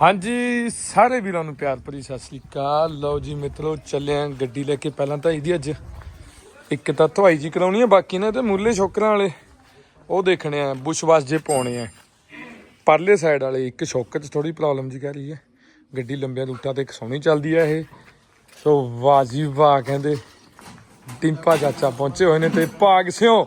ਹਾਂਜੀ ਸਾਰੇ ਵੀਰਾਂ ਨੂੰ ਪਿਆਰ ਭਰੀ ਸਤਿ ਸ੍ਰੀ ਅਕਾਲ। ਲਓ ਜੀ ਮਿੱਤਰੋ ਚੱਲੇ ਆਂ ਗੱਡੀ ਲੈ ਕੇ ਪਹਿਲਾਂ ਤਾਂ ਇਹਦੀ ਅੱਜ। ਇੱਕ ਤਾਂ ਧਵਾਈ ਜੀ ਕਰਾਉਣੀ ਆ ਬਾਕੀ ਨੇ ਤੇ ਮੁੱਲੇ ਸ਼ੋਕਰਾਂ ਵਾਲੇ ਉਹ ਦੇਖਣੇ ਆ ਬੁਸ਼ਵਾਸ ਜੇ ਪਾਉਣੇ ਆ। ਪਰਲੇ ਸਾਈਡ ਵਾਲੇ ਇੱਕ ਸ਼ੋਕਰ 'ਚ ਥੋੜੀ ਪ੍ਰੋਬਲਮ ਜੀ ਕਰ ਰਹੀ ਹੈ ਗੱਡੀ ਲੰਬੀਆਂ ਰੂਟਾਂ ਤੇ ਇੱਕ ਸੋਹਣੀ ਚੱਲਦੀ ਆ ਇਹ। ਸੋ ਵਾਜੀ ਵਾਹ ਕਹਿੰਦੇ ਟਿੰਪਾ ਚਾਚਾ ਪਹੁੰਚੇ ਹੋਏ ਨੇ ਤੇ ਭਾਗ ਸਿਓ।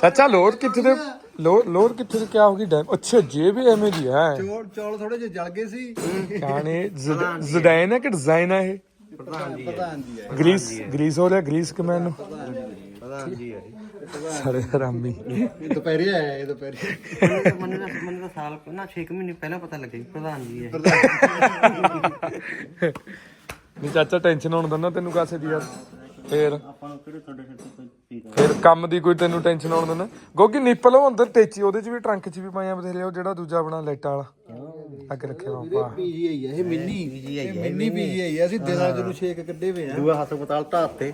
ਚਾਚਾ ਲੋਡ ਕਿੱਥੇ ਦੇ ਲੋਡ ਲੋਡ ਕਿੱਥੇ ਦੇ ਕਿਆ ਹੋ ਗਈ ਡੈਮ? ਅੱਛਾ ਜੇ ਵੀ ਐਵੇਂ ਦੀ ਹੈ। ਚੌਲ ਚੌਲ ਥੋੜੇ ਜਿਹੇ ਜਲ ਗਏ ਸੀ। ਕਾਣੇ ਜ਼ਡਾਈਨ ਹੈ। ਕਿ ਡਿਜ਼ਾਈਨ ਹੈ ਇਹ? ਪ੍ਰਧਾਨ ਜੀ ਹੈ। ਗਰੀਸ ਗਰੀਸ ਹੋ ਰਿਹਾ ਗਰੀਸ ਕਮੈਨ ਨੂੰ ਪ੍ਰਧਾਨ ਜੀ ਹੈ ਸਾਰੇ ਹਰਾਮੀ। ਇਹ ਦੁਪਹਿਰੇ ਆਇਆ ਇਹ ਦੁਪਹਿਰੇ। ਮੈਨੂੰ ਤਾਂ ਮੈਨੂੰ ਤਾਂ ਸਾਲ ਨਾ 6 ਮਹੀਨੇ ਪਹਿਲਾਂ ਪਤਾ ਲੱਗਿਆ ਪ੍ਰਧਾਨ ਜੀ ਹੈ। ਨਹੀਂ ਚਾਚਾ ਟੈਨਸ਼ਨ ਹੋਣ ਦਿੰਦਾ ਤੈਨੂੰ ਕਾਸੇ ਦੀ ਯਾਰ। ਫੇਰ? ਆਪਾਂ ਨੂੰ ਕਿਹੜੇ ਤੁਹਾਡੇ ਸਿਰ ਤੇ ਕੋਈ ਚੀਜ਼ ਫਿਰ ਕੰਮ ਦੀ ਕੋਈ ਤੈਨੂੰ ਟੈਨਸ਼ਨ ਆਉਣ ਦਿੰਦਾ? ਗੋਗੀ ਨਿੱਪਲ ਉਹ ਅੰਦਰ ਟੇਚੀ ਉਹਦੇ ਚ ਵੀ ਟਰੰਕ ਚ ਵੀ ਪਾਇਆ ਬਥੇਰੇ ਉਹ ਜਿਹੜਾ ਦੂਜਾ ਆਪਣਾ ਲਾਈਟਾਂ ਵਾਲਾ। ਅੱਗ ਰੱਖਿਆ ਬਾਪਾ ਪੀਜੀਆਈ ਹੈ ਇਹ ਮਿੰਨੀ। ਇਹ ਮਿੰਨੀ ਪੀਜੀਆਈ ਹੈ ਅਸੀਂ ਦਿਨਾਂ ਚ ਨੂੰ ਛੇਕ ਕੱਢੇ ਹੋਏ ਆ। ਦੂਆ ਹਸਪਤਾਲ ਧਾਤੇ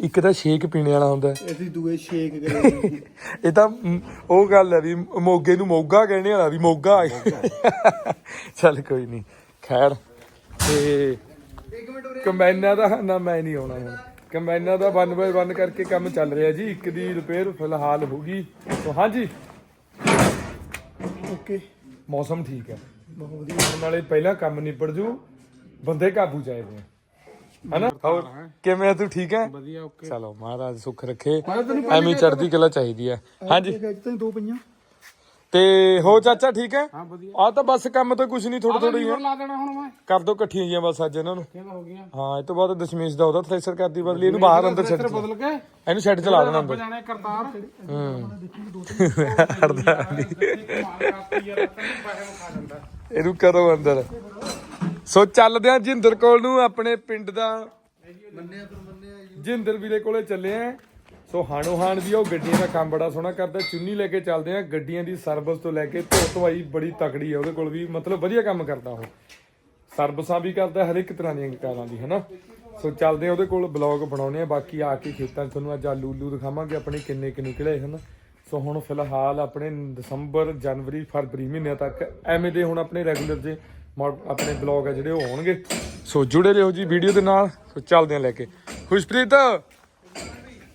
ਇੱਕ ਤਾਂ ਸ਼ੇਕ ਪੀਣੇ ਵਾਲਾ ਹੁੰਦਾ। ਅਸੀਂ ਦੂਏ ਛੇਕ ਕਰੇ ਇਹ ਤਾਂ ਮ, ਉਹ ਗੱਲ ਹੈ ਵੀ ਮੋਗੇ ਨੂੰ ਮੋਗਾ ਕਹਿਣੇ ਵਾਲਾ ਵੀ ਮੋਗਾ ਚੱਲ ਕੋਈ ਨਹੀਂ ਖੈਰ। ਤੇ ਕੰਬਾਈਨਾਂ ਦਾ ਨਾ ਮੈਂ ਨਹੀਂ ਆਉਣਾ ਹੁਣ। ਕੰਬਾਈਨਾਂ ਦਾ 1 ਬਾਏ 1 ਕਰਕੇ ਕੰਮ ਚੱਲ ਰਿਹਾ ਜੀ। ਇੱਕ ਦੀ ਰਿਪੇਅਰ ਫਿਲਹਾਲ ਹੋ ਗਈ। ਸੋ ਹਾਂਜੀ। ਓਕੇ। ਮੌਸਮ ਠੀਕ ਹੈ। ਹੁਣ ਨਾਲੇ ਪਹਿਲਾਂ ਕੰਮ ਨਿਬੜ ਜੂ। ਬੰਦੇ ਕਾਬੂ ਚਾਹੀਦੇ ਆ। ਹਨਾ? ਹੋਰ ਕਿਵੇਂ ਆ ਤੂੰ? ਠੀਕ ਹੈ? ਵਧੀਆ ਓਕੇ। ਚਲੋ ਮਹਾਰਾਜ ਸੁੱਖ ਰੱਖੇ। ਐਵੇਂ ਹੀ ਚੜ੍ਹਦੀ ਕਲਾ ਚਾਹੀਦੀ ਆ ਹਾਂਜੀ। ਇੱਕ ਤਾਂ ਦੋ ਪਈਆਂ? ਤੇ ਹੋ ਚਾਚਾ ਠੀਕ ਹੈ? ਹਾਂ ਵਧੀਆ। ਆ ਤਾਂ ਬਸ ਕੰਮ ਤਾਂ ਕੁਝ ਨਹੀਂ ਥੋੜਾ ਥੋੜਾ ਹੀ। ਆ ਲਾ ਦੇਣਾ ਹੁਣ ਮੈਂ। ਕਰ ਦੋ ਇਕੱਠੀਆਂ ਜੀਆਂ ਬਸ ਅੱਜ ਇਹਨਾਂ ਨੂੰ। ਕਿਹਦਾ ਹੋ ਗਿਆ? ਹਾਂ ਇਹ ਤੋਂ ਬਾਅਦ ਦਸ਼ਮੇਸ਼ ਦਾ ਉਹਦਾ ਥ੍ਰੈਸ਼ਰ ਕਰਦੀ ਬਦਲੀ ਇਹਨੂੰ ਬਾਹਰ ਅੰਦਰ ਛੱਡ। ਬਦਲ ਕੇ ਇਹਨੂੰ ਛੱਡ ਚਲਾ ਦੇਣਾ ਅੰਦਰ। ਜਾਣੇ ਕਰਤਾਰ। ਇਹਨੂੰ ਕਰੋ ਅੰਦਰ? ਸੋ ਚੱਲਦੇ ਆ ਜਿੰਦਰ ਕੋਲ ਨੂੰ ਆਪਣੇ ਪਿੰਡ ਦਾ। ਮੰਨਿਆ ਪਰ ਮੰਨਿਆ ਜਿੰਦਰ ਵੀਰੇ ਕੋਲੇ ਚੱਲੇ ਆ। ਸੋ ਹਾਣੋ ਹਾਣ ਵੀ ਉਹ ਗੱਡੀਆਂ ਦਾ ਕੰਮ ਬੜਾ ਸੋਹਣਾ ਕਰਦਾ। ਚੁੰਨੀ ਲੈ ਕੇ ਚੱਲਦੇ ਆ ਗੱਡੀਆਂ ਦੀ ਸਰਵਿਸ ਤੋਂ ਲੈ ਕੇ ਧੋ ਧਵਾਈ ਬੜੀ ਤਕੜੀ ਆ ਉਹਦੇ ਕੋਲ ਵੀ। ਮਤਲਬ ਵਧੀਆ ਕੰਮ ਕਰਦਾ ਉਹ। ਸਰਵਿਸਾਂ ਵੀ ਕਰਦਾ ਹਰ ਇੱਕ ਤਰ੍ਹਾਂ ਦੀਆਂ ਕਾਰਾਂ ਦੀ, ਹਨਾ? ਸੋ ਚੱਲਦੇ ਆ ਉਹਦੇ ਕੋਲ, ਬਲੌਗ ਬਣਾਉਣੇ ਆ ਬਾਕੀ ਆ ਕੇ ਖੇਤਾਂ 'ਚ ਤੁਹਾਨੂੰ ਅੱਜ ਆਲੂ ਉਲੂ ਦਿਖਾਵਾਂਗੇ, ਆਪਣੇ ਕਿੰਨੇ ਕਿ ਨਿਕਲੇ, ਹਨ? ਸੋ ਹੁਣ ਫਿਲਹਾਲ ਆਪਣੇ ਦਸੰਬਰ, ਜਨਵਰੀ, ਫਰਵਰੀ ਮਹੀਨਿਆਂ ਤੱਕ ਐਵੇਂ ਦੇ ਹੁਣ ਆਪਣੇ ਰੈਗੂਲਰ ਜੇ ਮੋ- ਆਪਣੇ ਬਲੌਗ ਆ ਜਿਹੜੇ ਉਹ ਹੋਣਗੇ। ਸੋ ਜੁੜੇ ਰਹੋ ਜੀ ਵੀਡੀਓ ਦੇ ਨਾਲ। ਸੋ ਚੱਲਦੇ ਆ ਲੈ ਕੇ। ਖੁਸ਼ਪ੍ਰੀਤ!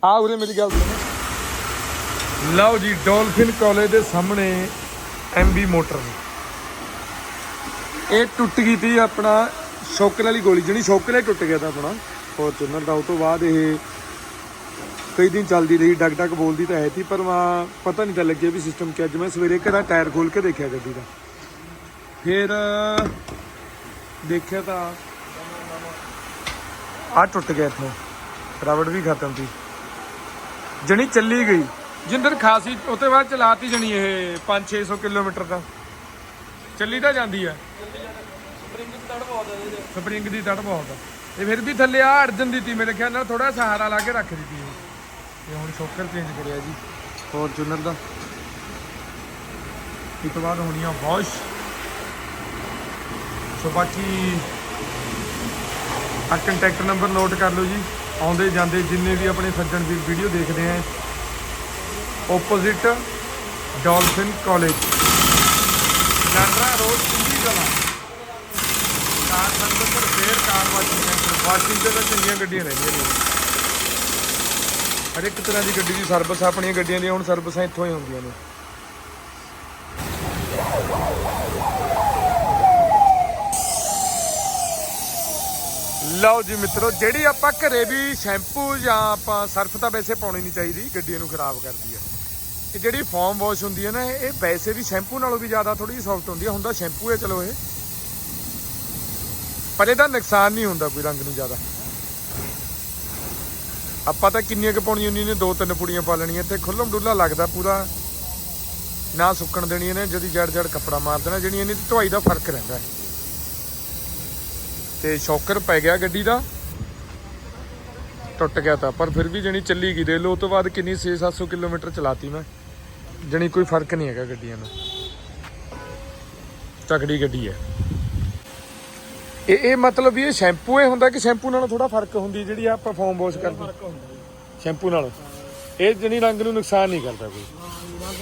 ਆ ਉਰੇ ਮੇਰੀ ਗੱਲ ਸੁਣੋ। ਲਓ ਜੀ, ਡੋਲਫਿਨ ਕਾਲਜ ਦੇ ਸਾਹਮਣੇ ਐਮਬੀ ਮੋਟਰ ਇਹ ਟੁੱਟ ਗਈ ਤੀ ਆਪਣਾ ਸ਼ੋਕਰ ਵਾਲੀ ਗੋਲੀ, ਜਿਹੜੀ ਸ਼ੋਕਰ ਟੁੱਟ ਗਿਆ ਤਾਂ ਆਪਣਾ ਫੋਰਚੂਨਰ ਦਾ। ਉਹ ਤੋਂ ਬਾਅਦ ਇਹ ਕਈ ਦਿਨ ਚੱਲਦੀ ਰਹੀ, ਡਗ ਡਗ ਬੋਲਦੀ ਤਾਂ ਹੈ ਤੀ, ਪਰ ਵਾ ਪਤਾ ਨਹੀਂ ਤਾਂ ਲੱਗਿਆ ਵੀ ਸਿਸਟਮ ਕੀ ਅੱਜ ਮੈਂ ਸਵੇਰੇ ਘਰਾਂ ਟਾਇਰ ਖੋਲ ਕੇ ਦੇਖਿਆ ਗੱਡੀ ਦਾ। ਫਿਰ ਦੇਖਿਆ ਤਾਂ ਆ ਟੁੱਟ ਗਿਆ ਇੱਥੋਂ। ਰਬੜ ਵੀ ਖਤਮ ਸੀ ਜਣੀ ਚੱਲੀ ਗਈ। ਜਿੰਦਰ ਖਾਸੀ ਉਤੇ ਬਾਅਦ ਚਲਾਤੀ ਜਣੀ ਇਹ 5-600 ਕਿਲੋਮੀਟਰ ਦਾ। ਚੱਲੀ ਤਾਂ ਜਾਂਦੀ ਆ। ਸਪਰਿੰਗ ਦੀ ਤੜ ਬਹੁਤ ਆ। ਇਹ ਫਿਰ ਵੀ ਥੱਲੇ ਆ ਅੜ ਜਾਂਦੀ ਤੀ ਮੇਰੇ ਖਿਆਲ ਨਾਲ ਥੋੜਾ ਸਹਾਰਾ ਲਾ ਕੇ ਰੱਖ ਦਿੱਤੀ ਇਹ। ਇਹ ਹੁਣ ਸ਼ੋਕਰ ਚੇਂਜ ਕਰਿਆ ਜੀ। ਫੋਰਚੂਨਰ ਦਾ? ਇਹ ਤੋਂ ਬਾਅਦ ਹੋਣੀ ਆ ਵਾਸ਼ ਸੋ ਬਾਕੀ ਆ ਕੰਟੈਕਟ ਨੰਬਰ ਨੋਟ ਕਰ ਲਓ ਜੀ। ਆਉਂਦੇ ਜਾਂਦੇ ਜਿੰਨੇ ਵੀ ਆਪਣੇ ਸੱਜਣ ਵੀ ਵੀਡੀਓ ਦੇਖਦੇ ਆ। Opposite Dolphin college Nandra road ਚੁੰਗੀ ਕਲਾ ਕਾਰ ਸੰਦਰ ਫੇਰ ਕਾਰ ਵਾਸ਼ਿੰਗ ਸੈਂਟਰ ਵਾਸ਼ਿੰਗ ਤੇ ਤਾਂ ਚੰਗੀਆਂ ਗੱਡੀਆਂ ਰਹਿੰਦੀਆਂ ਨੇ। ਹਰ ਇੱਕ ਤਰ੍ਹਾਂ ਦੀ ਗੱਡੀ ਦੀ ਸਰਵਿਸ ਆਪਣੀਆਂ ਗੱਡੀਆਂ ਦੀਆਂ ਹੁਣ ਸਰਵਿਸਾਂ ਇੱਥੋਂ ਹੀ ਹੁੰਦੀਆਂ ਨੇ। ਲਓ ਜੀ ਮਿੱਤਰੋ, ਜਿਹੜੀ ਆਪਾਂ ਘਰੇ ਵੀ ਸ਼ੈਂਪੂ ਜਾਂ ਆਪਾਂ ਸਰਫ ਤਾਂ ਵੈਸੇ ਪਾਉਣੀ ਨਹੀਂ ਚਾਹੀਦੀ, ਗੱਡੀਆਂ ਨੂੰ ਖਰਾਬ ਕਰਦੀ ਹੈ ਇਹ ਜਿਹੜੀ ਫੋਮ ਵਾਸ਼ ਹੁੰਦੀ ਹੈ ਨਾ, ਇਹ ਵੈਸੇ ਵੀ ਸ਼ੈਂਪੂ ਨਾਲੋਂ ਵੀ ਜ਼ਿਆਦਾ ਥੋੜੀ ਜਿਹੀ ਸੌਫਟ ਹੁੰਦੀ ਹੈ ਹੁੰਦਾ ਸ਼ੈਂਪੂ ਹੈ, ਚਲੋ ਇਹ। ਪਰ ਇਹਦਾ ਨੁਕਸਾਨ ਨਹੀਂ ਹੁੰਦਾ ਕੋਈ ਰੰਗ ਨੂੰ ਜ਼ਿਆਦਾ। ਆਪਾਂ ਤਾਂ ਕਿੰਨੀਆਂ ਕੁ ਪਾਉਣੀਆਂ ਹੁੰਦੀਆਂ ਨੇ, ਦੋ ਤਿੰਨ ਪੁੜੀਆਂ ਪਾ ਲੈਣੀਆਂ ਤੇ ਖੁੱਲਮ ਡੁੱਲਾ ਲੱਗਦਾ ਪੂਰਾ। ਨਾ ਸੁੱਕਣ ਦੇਣੀਆਂ ਨੇ, ਜਦੀ ਜੜ ਜੜ ਕੱਪੜਾ ਮਾਰ ਦੇਣਾ, ਜਿਹੜੀਆਂ ਇਹਦੀ ਧੁਆਈ ਦਾ ਫ਼ਰਕ ਰਹਿੰਦਾ। ਹੈ ਤੇ ਸ਼ੌਕਰ ਪੈ ਗਿਆ ਗੱਡੀ ਦਾ। ਟੁੱਟ ਗਿਆ ਤਾਂ ਪਰ ਫਿਰ ਵੀ ਜਣੀ ਚੱਲੀ ਗਈ। ਦੇ ਲੋ ਤੋਂ ਬਾਅਦ ਕਿੰਨੀ 6-700 ਕਿਲੋਮੀਟਰ ਚਲਾਤੀ ਮੈਂ। ਜਣੀ ਕੋਈ ਫ਼ਰਕ ਨਹੀਂ ਹੈਗਾ ਗੱਡੀਆਂ ਨੂੰ। ਤਕੜੀ ਗੱਡੀ ਹੈ। ਇਹ ਇਹ ਮਤਲਬ ਵੀ ਇਹ ਸ਼ੈਂਪੂ ਇਹ ਹੁੰਦਾ ਕਿ ਸ਼ੈਂਪੂ ਨਾਲੋਂ ਥੋੜਾ ਫ਼ਰਕ ਹੁੰਦੀ ਜਿਹੜੀ ਆਪਾਂ ਫੋਮ ਵਾਸ਼ ਕਰਦੇ? ਸ਼ੈਂਪੂ ਨਾਲੋਂ। ਇਹ ਜਣੀ ਰੰਗ ਨੂੰ ਨੁਕਸਾਨ ਨਹੀਂ ਕਰਦਾ ਕੋਈ।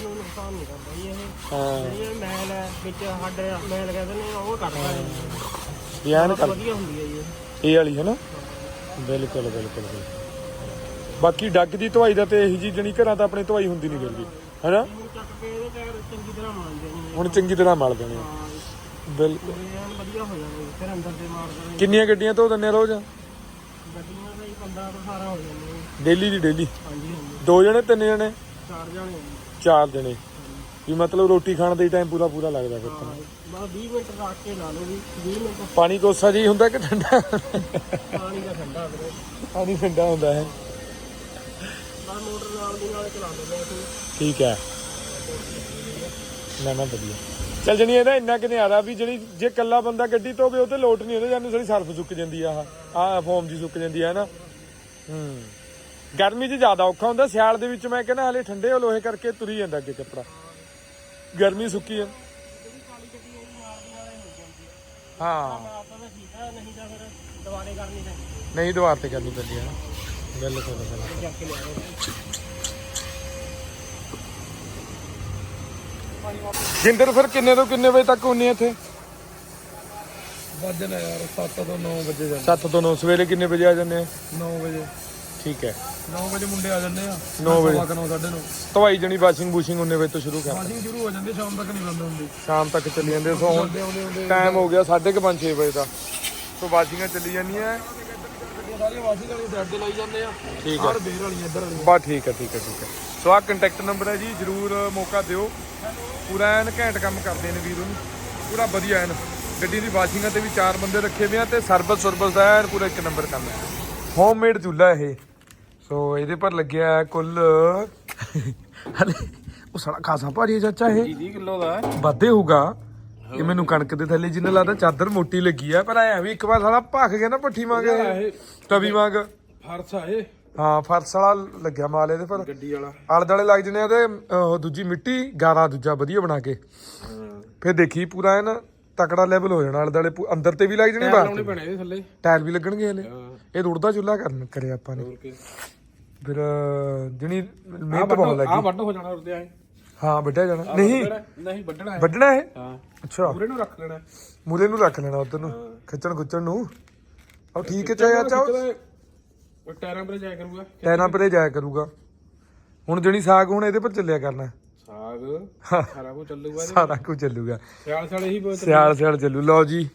ਨੁਕਸਾਨ ਨਹੀਂ ਕਰਦਾ ਜੀ ਇਹ। ਹਾਂ। ਜਿਹੜੀ ਇਹ ਮੈਲ ਵਿੱਚ ਸਾਡੇ ਮੈਲ ਕਹਿੰਦੇ ਨੇ ਉਹ ਕੱਢਦਾ ਹੈ। ਵੀ ਐਨ ਕਰ ਵਧੀਆ ਹੁੰਦੀ ਹੈ ਜੀ ਇਹ। ਵਾਲੀ ਹੈ ਨਾ? ਬਿਲਕੁਲ ਬਿਲਕੁਲ ਬਿਲਕੁਲ। ਬਾਕੀ ਡੱਗ ਦੀ ਧਵਾਈ ਦਾ ਤੇ ਇਹੀ ਜੀ ਜਣੀ ਘਰਾਂ ਤਾਂ ਆਪਣੇ ਧਵਾਈ ਹੁੰਦੀ ਨਹੀਂ ਫਿਰਦੀ ਹੈਨਾ? ਹੁਣ ਚੱਕ ਕੇ ਇਹਦੇ ਟਾਇਰ ਚੰਗੀ ਤਰ੍ਹਾਂ ਮਾਰਦੇ ਨੇ ਹੁਣ ਚੰਗੀ ਤਰ੍ਹਾਂ ਮਲ ਦੇਣੇ ਆ। ਹਾਂ ਬਿਲਕੁਲ। ਇਹ ਐਨ ਵਧੀਆ ਹੋ ਜਾਣਗੇ ਫਿਰ ਅੰਦਰ ਤੇ ਮਾਰ ਦੇਣਗੇ ਕਿੰਨੀਆਂ ਗੱਡੀਆਂ ਧੋ ਦਿੰਦੇ ਆ ਰੋਜ਼? ਗੱਡੀਆਂ ਦਾ ਹੀ 15 ਤੋਂ 18 ਹੋ ਜਾਂਦੇ ਨੇ ਡੇਲੀ ਦੀ ਡੇਲੀ? ਹਾਂਜੀ ਹਾਂਜੀ। ਦੋ ਜਣੇ ਤਿੰਨ ਜਣੇ? ਚਾਰ ਜਾਣੇ ਆ ਜੀ। ਚਾਰ ਜਣੇ। ਵੀ ਮਤਲਬ ਰੋਟੀ ਖਾਣ ਦੇ ਟਾਈਮ ਪੂਰਾ ਪੂਰਾ ਲੱਗਦਾ ਫਿਰ ਤਾਂ। ਹਾਂ ਬਸ 20 ਮਿੰਟ ਰੱਖ ਕੇ ਲਾ ਲਓ ਵੀ 20 ਮਿੰਟ ਪਾਣੀ ਕੋਸਾ ਜੀ ਹੁੰਦਾ ਕਿ ਠੰਡਾ? ਪਾਣੀ ਦਾ ਠੰਡਾ ਵੀਰੇ। ਪਾਣੀ ਠੰਡਾ ਹੁੰਦਾ ਹੈ। ਬਸ ਮੋਟਰ ਨਾਲ ਦੀ ਨਾਲ ਚਲਾ ਦਿੰਦੇ ਅਸੀਂ। ਠੀਕ ਹੈ। ਨਾ ਨਾ ਵਧੀਆ। ਚੱਲ ਜਣੀ ਇਹਦਾ ਇੰਨਾ ਕਿ ਨਿਆਰਾ ਵੀ ਜਿਹੜੀ ਜੇ ਕੱਲਾ ਬੰਦਾ ਗੱਡੀ ਧੋਵੇ ਉਹ ਤੇ ਲੋਟ ਨਹੀਂ ਉਹਦੇ ਜਾਨੂੰ ਸਾਰੀ ਸਰਫ ਸੁੱਕ ਜਾਂਦੀ ਆ ਆਹ। ਫੋਮ ਜੀ ਸੁੱਕ ਜਾਂਦੀ ਆ ਨਾ ਹੂੰ। ਗਰਮੀ 'ਚ ਜ਼ਿਆਦਾ ਔਖਾ ਹੁੰਦਾ ਸਿਆਲ ਦੇ ਵਿੱਚ ਮੈਂ ਕਹਿੰਦਾ ਹਲੇ ਠੰਡੇ ਹੋ ਲੋਹੇ ਕਰਕੇ ਤੁਰੀ ਜਾਂਦਾ ਅੱਗੇ ਕੱਪੜਾ। ਗਰਮੀ ਸੁੱਕੀ ਆ। ਹਾਂ। ਆਪਦਾ ਤਾਂ ਠੀਕ ਆ ਨਹੀਂ ਤਾਂ ਫਿਰ ਦੁਬਾਰੇ ਕਰਨੀ ਪੈਂਦੀ ਨਹੀਂ ਦੁਆਰ ਤੇ ਕਰਨੀ ਪੈਂਦੀ ਹੈ ਨਾ। ਬਿਲਕੁਲ ਬਿਲਕੁਲ ਚੱਕ ਕੇ ਜਿੰਦਰ ਫਿਰ ਕਿੰਨੇ ਤੋਂ ਕਿੰਨੇ ਵਜੇ ਤੱਕ ਹੁੰਨੀ ਇੱਥੇ? ਵੱਜਣਾ ਯਾਰ 7 ਤੋਂ 9 ਵਜੇ ਜਾਂਦੇ। 7 ਤੋਂ 9 ਸਵੇਰੇ ਕਿੰਨੇ ਵਜੇ ਆ ਜਾਂਦੇ ਆ? 9 ਵਜੇ। ਠੀਕ ਹੈ। 9 ਵਜੇ ਮੁੰਡੇ ਆ ਜਾਂਦੇ ਆ। 9 ਵਜੇ। 9 ਸਾਢੇ 9 ਧਵਾਈ ਜਣੀ ਵਾਸ਼ਿੰਗ ਬੂਸ਼ਿੰਗ ਉਹਨੇ ਵਜੇ ਤੋਂ ਸ਼ੁਰੂ ਕਰ ਵਾਸ਼ਿੰਗ ਸ਼ੁਰੂ ਹੋ ਜਾਂਦੀ ਸ਼ਾਮ ਤੱਕ ਨਹੀਂ ਬੰਦ ਹੁੰਦੀ। ਸ਼ਾਮ ਤੱਕ ਚੱਲੀ ਜਾਂਦੇ ਸੋ ਹੁਣ ਟਾਈਮ ਹੋ ਗਿਆ 5:30 6 ਵਜੇ ਦਾ। ਸੋ ਵਾਸ਼ਿੰਗਾਂ ਚੱਲੀ ਜਾਂਦੀਆਂ। ਸਾਰੀਆਂ ਵਾਸ਼ਿੰਗ ਵਾਲੀ ਸਾਈਡ ਤੇ ਲਾਈ ਜਾਂਦੇ ਆ। ਠੀਕ ਹੈ ਹਰ ਬੇਰ ਵਾਲੀਆਂ ਇੱਧਰ ਵਾਲੀਆਂ। ਬਾ ਠੀਕ ਹੈ ਠੀਕ ਹੈ ਠੀਕ ਹੈ ਸੋ ਆ ਕੰਟੈਕਟ ਨੰਬਰ ਹੈ ਜੀ ਜਰੂਰ ਮੌਕਾ ਦਿਓ। ਪੂਰਾ ਐਨ ਘੈਂਟ ਕੰਮ ਕਰਦੇ ਨੇ ਵੀਰ ਉਹਨੂੰ। ਪੂਰਾ ਵਧੀਆ ਐਨ। ਗੱਡੀ ਦੀ ਵਾਸ਼ਿੰਗਾਂ ਤੇ ਵੀ ਚਾਰ ਬੰਦੇ ਰੱਖੇ ਹੋਏ ਆ ਤੇ ਸਰਵਿਸ ਸਰਵਿਸ ਦਾ ਐਨ ਪੂਰਾ ਇੱਕ ਨੰਬਰ ਕੰਮ ਹੈ। ਹੋਮਮੇਡ ਚੁੱਲ੍ਹਾ ਇਹ। ਸੋ ਇਹਦੇ ਪਰ ਲੱਗਿਆ ਹੈ ਕੁੱਲ ਹਲੇ ਉਹ ਸਾਲਾ ਖਾਸਾ ਭਾਰੀ ਹੈ ਚਾਚਾ ਇਹ। 30 ਕਿਲੋ ਦਾ ਵਾਧੇ ਹੋਊਗਾ ਇਹ ਮੈਨੂੰ ਕਣਕ ਦੇ ਥੱਲੇ ਜਿੰਨਾ ਲੱਗਦਾ ਚਾਦਰ ਮੋਟੀ ਲੱਗੀ ਆ ਪਰ ਐ ਵੀ ਇੱਕ ਵਾਰ ਸਾਲਾ ਭੱਖ ਗਿਆ ਨਾ ਪੱਠੀ ਮੰਗ ਤਵੀ ਮੰਗ ਫਰਸਾ ਇਹ। ਹਾਂ ਫਰਸ ਵਾਲਾ ਲੱਗਿਆ ਮਾਲ ਇਹਦੇ ਪਰ। ਗੱਡੀ ਵਾਲਾ। ਆਲੇ ਦੁਆਲੇ ਲੱਗ ਜਨੇ ਉਹਦੇ ਉਹ ਦੂਜੀ ਮਿੱਟੀ ਗਾਰਾ ਦੂਜਾ ਵਧੀਆ ਬਣਾ ਕੇ। ਫਿਰ ਦੇਖੀ ਪੂਰਾ ਐਨ ਤਕੜਾ ਲੈਵਲ ਹੋ ਜਾਣਾ ਆਲੇ ਦੁਆਲੇ ਪੂ- ਅੰਦਰ ਤੇ ਵੀ ਲੱਗ ਜਣੀ ਬਾਹਰ ਇਹਦੇ ਥੱਲੇ। ਟਾਇਲ ਵੀ ਲੱਗਣਗੇ ਹਲੇ। ਇਹ ਰੁੜਦਾ ਚੁੱਲਾ ਕਰਨ ਕਰਿਆ ਆਪਾਂ ਨੇ। ਕੇ। ਫਿਰ ਜਣੀ ਮਿਹਨਤ ਬਹੁਤ ਆ ਲੱਗੀ ਵੱਡ ਹੋ ਜਾਣਾ ਉਰਦੇ ਆਏ ਹਾਂ ਵੱਢਿਆ ਜਾਣਾ। ਨਹੀਂ। ਨਹੀਂ ਵੱਢਣਾ ਹੈ। ਵੱਢਣਾ ਹੈ? ਹਾਂ। ਅੱਛਾ। ਪੂਰੇ ਨੂੰ ਰੱਖ ਲੈਣਾ ਮੂਰੇ ਨੂੰ ਰੱਖ ਲੈਣਾ ਉਧਰ ਨੂੰ। ਖਿੱਚਣ ਖੁੱਚਣ ਨੂੰ। ਉਹ ਠੀਕ ਹੈ ਚਾਹੇ ਚਾਹੋ ਉਹ ਟਾਇਰਾਂ ਪਰ ਜਾਇਆ ਕਰੂਗਾ। ਟੈਨਾਂ ਪਰੇ ਜਾਇਆ ਕਰੂਗਾ। ਹੁਣ ਜਣੀ ਸਾਗ ਹੁਣ ਇਹਦੇ ਪਰ ਚੱਲਿਆ ਕਰਨਾ। ਸਾਗ ਸਾਰਾ ਕੁਝ ਚੱਲੂਗਾ ਸਾਰਾ ਕੁਝ ਚੱਲੂਗਾ। ਸਿਆਲ ਸਾਲ ਇਹੀ ਬਹੁਤ ਸਿਆਲ ਸਿਆਲ ਚੱਲੂ। ਲਓ ਜੀ।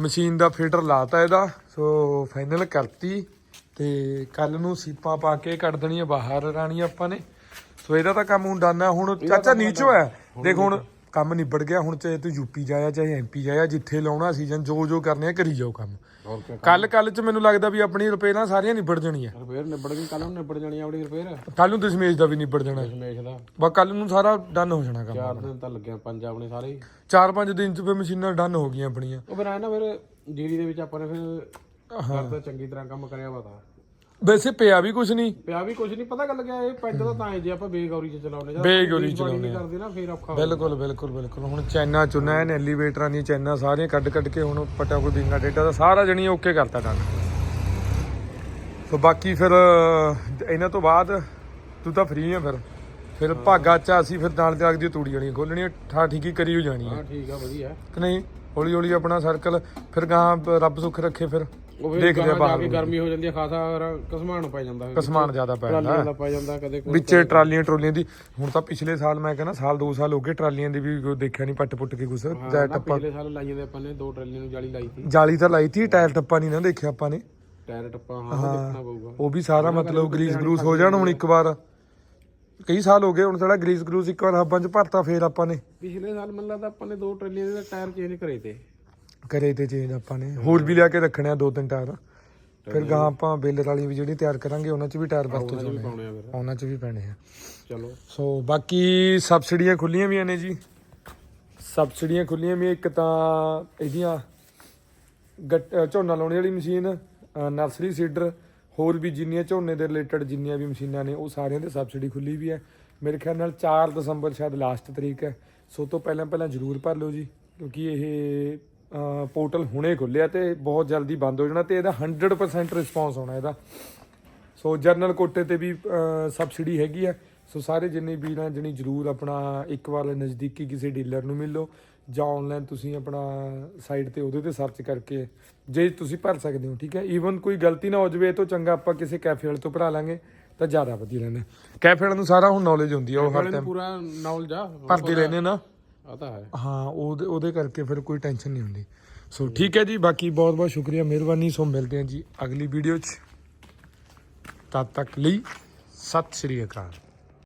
ਮਸ਼ੀਨ ਦਾ ਫੀਟਰ ਲਾਤਾ ਇਹਦਾ ਸੋ ਫਾਈਨਲ ਕਰਤੀ ਤੇ ਕੱਲ ਨੂੰ ਸੀਪਾਂ ਪਾ ਕੇ ਕੱਢ ਦੇਣੀ ਬਾਹਰ ਰਾਣੀ ਆਪਾਂ ਨੇ। ਸੋ ਇਹਦਾ ਤਾਂ ਕੰਮ ਹੁਣ ਡਨ ਹੁਣ ਚਾਚਾ ਨੀਚੋ ਹੈ ਦੇਖ ਹੁਣ ਕੰਮ ਨਿਬੜ ਗਿਆ ਹੁਣ ਚਾਹੇ ਤੂੰ ਯੂਪੀ ਜਾਇਆ ਚਾਹੇ ਐਮਪੀ ਜਾਇਆ ਜਿੱਥੇ ਲਾਉਣਾ ਸੀਜ਼ਨ ਜੋ ਜੋ ਕਰਨੇ ਆ ਕਰੀ ਜਾਓ ਕੰਮ। ਹੋਰ ਕੀ ਕੱਲ ਕੱਲ ਚ ਮੈਨੂੰ ਲੱਗਦਾ ਵੀ ਆਪਣੀ ਰਿਪੇਅਰਾਂ ਸਾਰੀਆਂ ਨਿਬੜ ਜਾਣੀਆਂ। ਰਿਪੇਅਰ ਨਿਬੜ ਗਈ ਕੱਲ ਨੂੰ ਨਿਬੜ ਜਾਣੀ ਆਪਣੀ ਰਿਪੇਅਰ ਕੱਲ ਨੂੰ ਦਸ਼ਮੇਸ਼ ਦਾ ਵੀ ਨਿਬੜ ਜਾਣਾ। ਹਮੇਸ਼ ਦਾ। ਬਸ ਕੱਲ ਨੂੰ ਸਾਰਾ ਡਨ ਹੋ ਜਾਣਾ ਕੰਮ ਚਾਰ ਦਿਨ ਤਾਂ ਲੱਗਿਆ ਪੰਜ ਆਪਣੇ ਸਾਰੇ। ਹੀ। ਚਾਰ ਪੰਜ ਦਿਨ ਚ ਫਿਰ ਮਸ਼ੀਨਾਂ ਡਨ ਹੋ ਗਈਆਂ ਆਪਣੀਆਂ। ਉਹ ਫਿਰ ਆਇਆ ਨਾ ਫਿਰ ਜੀਰੀ ਦੇ ਵਿੱਚ ਆਪਾਂ ਨੇ ਫਿਰ ਕਰਦਾ ਚੰਗੀ ਤਰ੍ਹਾਂ ਕੰਮ ਕਰਿਆ ਵਾ ਤਾਂ। ਵੈਸੇ ਪਿਆ ਵੀ ਕੁਝ ਨਹੀਂ। ਪਿਆ ਵੀ ਕੁਝ ਨਹੀਂ ਪਤਾ ਗੱਲ ਗਿਆ ਇਹ ਪੈਂਦਾ ਤਾਂ ਤਾਂ ਹੈ ਜੇ ਆਪਾਂ ਬੇਗੌਰੀ ਚ ਚਲਾਉਨੇ ਜਾਂ ਬੇਗੌਰੀ ਚ ਚਲਾਉਨੇ ਕਰਦੇ ਨਾ ਫਿਰ ਔਖਾ ਬਿਲਕੁਲ ਬਿਲਕੁਲ ਬਿਲਕੁਲ। ਹੁਣ ਚੈਨਾ ਚੁਨਾ ਐਨ ਐਲੀਵੇਟਰਾਂ ਦੀਆਂ ਚੈਨਾ ਸਾਰੀਆਂ ਕੱਢ ਕੱਢ ਕੇ ਹੁਣ ਪਟਾ ਕੋਈ ਬਿੰਗਾ ਡੇਟਾ ਦਾ ਸਾਰਾ ਜਣੀ ਓਕੇ ਕਰਤਾ ਡਨ ਸੋ ਬਾਕੀ ਫਿਰ ਇਹਨਾਂ ਤੋਂ ਬਾਅਦ ਤੂੰ ਤਾਂ ਫ੍ਰੀ ਆ ਫਿਰ। ਫਿਰ ਭਾਗਾ ਚ ਅਸੀਂ ਫਿਰ ਨਾਲ ਤੇ ਲੱਗਦੀ ਤੂੜੀ ਜਾਣੀ ਖੋਲਣੀ ਠਾ ਠੀਕੀ ਕਰੀ ਹੋ ਜਾਣੀ ਹੈ ਹਾਂ ਠੀਕ ਆ ਵਧੀਆ। ਕਿ ਨਹੀਂ? ਹੌਲੀ ਹੌਲੀ ਆਪਣਾ ਸਰਕਲ ਫਿਰ ਗਾਂ ਰੱਬ ਸੁੱਖ ਰੱਖੇ ਫਿਰ। ਉਹ ਫਿਰ ਦੇਖਦੇ ਆ ਬਾਹਰ ਕੇ ਗਰਮੀ ਹੋ ਜਾਂਦੀ ਆ ਖਾਸਾ ਕਸਮਾਨ ਪੈ ਜਾਂਦਾ ਕਸਮਾਨ ਜ਼ਿਆਦਾ ਪੈ ਜਾਂਦਾ। ਟਰਾਲੀਆਂ ਦਾ ਪੈ ਜਾਂਦਾ ਕਦੇ ਕੋਈ ਵਿੱਚੇ ਟਰਾਲੀਆਂ ਟਰੋਲੀਆਂ ਦੀ। ਹੁਣ ਤਾਂ ਪਿਛਲੇ ਸਾਲ ਮੈਂ ਕਹਿੰਦਾ ਸਾਲ 2 ਸਾਲ ਹੋ ਗਏ ਟਰਾਲੀਆਂ ਦੀ ਵੀ ਕੋਈ ਦੇਖਿਆ ਨਹੀਂ ਪੱਟ ਪੁੱਟ ਕੇ ਕੁਛ ਜਾਂ ਟੱਪਾ। ਪਿਛਲੇ ਸਾਲ ਲਾਈ ਜਾਂਦੇ ਆਪਾਂ ਨੇ ਦੋ ਟਰਾਲੀਆਂ ਨੂੰ ਜਾਲੀ ਲਾਈ ਸੀ। ਜਾਲੀ ਤਾਂ ਲਾਈ ਤੀ ਟਾਇਰ ਟੱਪਾ ਨਹੀਂ ਨਾ ਦੇਖਿਆ ਆਪਾਂ ਨੇ। ਟਾਇਰ ਟੱਪਾ ਹਾਂ ਉਹ ਦੇਖਣਾ ਪਊਗਾ। ਉਹ ਵੀ ਸਾਰਾ ਮਤਲਬ ਗਰੀਸ ਗਰੂਸ ਹੋ ਜਾਣ ਹੁਣ ਇੱਕ ਵਾਰ। ਕਈ ਸਾਲ ਹੋ ਗਏ ਹੁਣ ਸਾਡਾ ਗਰੀਸ ਗਰੂਸ ਇੱਕ ਵਾਰ ਹੱਬਾਂ 'ਚ ਭਰਤਾ ਫੇਰ ਆਪਾਂ ਨੇ। ਪਿਛਲੇ ਸਾਲ ਮੈਨੂੰ ਲੱਗਦਾ ਆਪਾਂ ਨੇ ਦੋ ਟਰਾਲੀਆਂ ਦੇ ਟਾਇਰ ਚੇਂਜ ਕਰੇ ਤੇ। ਕਰੇ ਤੇ ਚੇਂਜ ਆਪਾਂ ਨੇ। ਹੋਰ ਵੀ ਲਿਆ ਕੇ ਰੱਖਣੇ ਆ ਦੋ ਤਿੰਨ ਟਾਇਰ। ਫਿਰ ਗਾਂ ਆਪਾਂ ਬੇਲਰ ਵਾਲੀ ਵੀ ਜਿਹੜੀ ਤਿਆਰ ਕਰਾਂਗੇ ਉਹਨਾਂ 'ਚ ਵੀ ਟਾਇਰ ਵਰਤੋਂ 'ਚ। ਪਾਉਣੇ ਆ ਫਿਰ। ਉਹਨਾਂ 'ਚ ਵੀ ਪੈਣੇ ਆ। ਚਲੋ। ਸੋ ਬਾਕੀ ਸਬਸਿਡੀਆਂ ਖੁੱਲੀਆਂ ਵੀਆਂ ਨੇ ਜੀ। ਸਬਸਿਡੀਆਂ ਖੁੱਲੀਆਂ ਵੀ ਇੱਕ ਤਾਂ ਇਹਦੀਆਂ ਝੋਨਾ ਲਾਉਣ ਵਾਲੀ ਮਸ਼ੀਨ ਨਰਸਰੀ ਸੀਡਰ ਹੋਰ ਵੀ ਜਿੰਨੀਆਂ ਝੋਨੇ ਦੇ ਰਿਲੇਟਡ ਜਿੰਨੀਆਂ ਵੀ ਮਸ਼ੀਨਾਂ ਨੇ ਉਹ ਸਾਰਿਆਂ ਤੇ ਸਬਸਿਡੀ ਖੁੱਲੀ ਵੀ ਹੈ ਮੇਰੇ ਖਿਆਲ ਨਾਲ 4 ਦਸੰਬਰ ਸ਼ਾਇਦ ਲਾਸਟ ਤਰੀਕ ਹੈ। ਸੋ ਤੋਂ ਪਹਿਲਾਂ ਪਹਿਲਾਂ ਜ਼ਰੂਰ ਭਰ ਲਓ ਜੀ ਕਿਉਂਕਿ ਇਹ ਪੋਰਟਲ ਹੁਣੇ ਖੁੱਲਿਆ ਤੇ ਬਹੁਤ ਜਲਦੀ ਬੰਦ ਹੋ ਜਾਣਾ ਤੇ ਇਹਦਾ 100% ਰਿਸਪੌਂਸ ਹੋਣਾ ਇਹਦਾ। ਸੋ ਜਰਨਲ ਕੋਟੇ ਤੇ ਵੀ ਸਬਸਿਡੀ ਹੈਗੀ ਆ। ਸੋ ਸਾਰੇ ਜਿੰਨੇ ਵੀਰ ਆ ਜਣੀ ਜਰੂਰ ਆਪਣਾ ਇੱਕ ਵਾਰ ਨਜ਼ਦੀਕੀ ਕਿਸੇ ਡੀਲਰ ਨੂੰ ਮਿਲੋ ਜਾਂ ਆਨਲਾਈਨ ਤੁਸੀਂ ਆਪਣਾ ਸਾਈਟ ਤੇ ਉਹਦੇ ਤੇ ਸਰਚ ਕਰਕੇ ਜੇ ਤੁਸੀਂ ਭਰ ਸਕਦੇ ਹੋ ਠੀਕ ਹੈ? ਈਵਨ ਕੋਈ ਗਲਤੀ ਨਾ ਹੋ ਜਾਵੇ ਤੋਂ ਚੰਗਾ ਆਪਾਂ ਕਿਸੇ ਕੈਫੇ ਵਾਲੇ ਤੋਂ ਭਰਾ ਲਾਂਗੇ ਤਾਂ ਜ਼ਿਆਦਾ ਵਧੀਆ ਰਹਿੰਦਾ। ਕੈਫੇ ਵਾਲਿਆਂ ਨੂੰ ਸਾਰਾ ਹੁਣ ਨੌਲੇਜ ਹੁੰਦੀ ਆ ਉਹ ਹਰ ਟਾਈਮ ਪੂਰਾ ਨੌਲੇਜ ਆ। ਭਰਦੇ ਰਹਿੰਦੇ ਨਾ। ਆ ਤਾਂ ਹੈ। ਹਾਂ, ਉਹਦੇ ਉਹਦੇ ਕਰਕੇ ਫਿਰ ਕੋਈ ਟੈਨਸ਼ਨ ਨਹੀਂ ਹੁੰਦੀ। ਸੋ ਠੀਕ ਹੈ ਜੀ, ਬਾਕੀ ਬਹੁਤ ਬਹੁਤ ਸ਼ੁਕਰੀਆ, ਮਿਹਰਬਾਨੀ। ਸੋ ਮਿਲਦੇ ਹਾਂ ਜੀ ਅਗਲੀ ਵੀਡੀਓ 'ਚ। ਤਦ ਤੱਕ ਲਈ ਸਤਿ ਸ਼੍ਰੀ ਅਕਾਲ।